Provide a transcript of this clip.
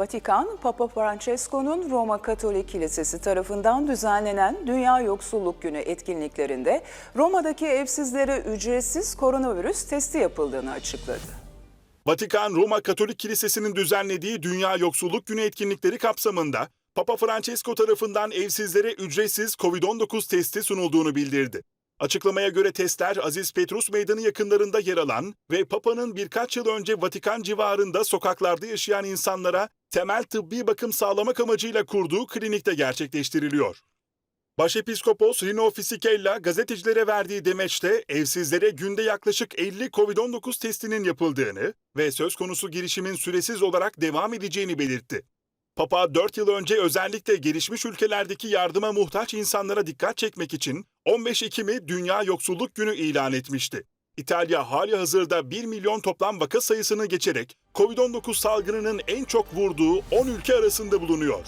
Vatikan, Papa Francesco'nun Roma Katolik Kilisesi tarafından düzenlenen Dünya Yoksulluk Günü etkinliklerinde Roma'daki evsizlere ücretsiz koronavirüs testi yapıldığını açıkladı. Vatikan, Roma Katolik Kilisesi'nin düzenlediği Dünya Yoksulluk Günü etkinlikleri kapsamında Papa Francesco tarafından evsizlere ücretsiz COVID-19 testi sunulduğunu bildirdi. Açıklamaya göre testler Aziz Petrus Meydanı yakınlarında yer alan ve Papa'nın birkaç yıl önce Vatikan civarında sokaklarda yaşayan insanlara temel tıbbi bakım sağlamak amacıyla kurduğu klinikte gerçekleştiriliyor. Başepiskopos Rino Fisichella gazetecilere verdiği demeçte evsizlere günde yaklaşık 50 COVID-19 testinin yapıldığını ve söz konusu girişimin süresiz olarak devam edeceğini belirtti. Papa 4 yıl önce özellikle gelişmiş ülkelerdeki yardıma muhtaç insanlara dikkat çekmek için 15 Ekim'i Dünya Yoksulluk Günü ilan etmişti. İtalya hali hazırda 1 milyon toplam vaka sayısını geçerek COVID-19 salgınının en çok vurduğu 10 ülke arasında bulunuyor.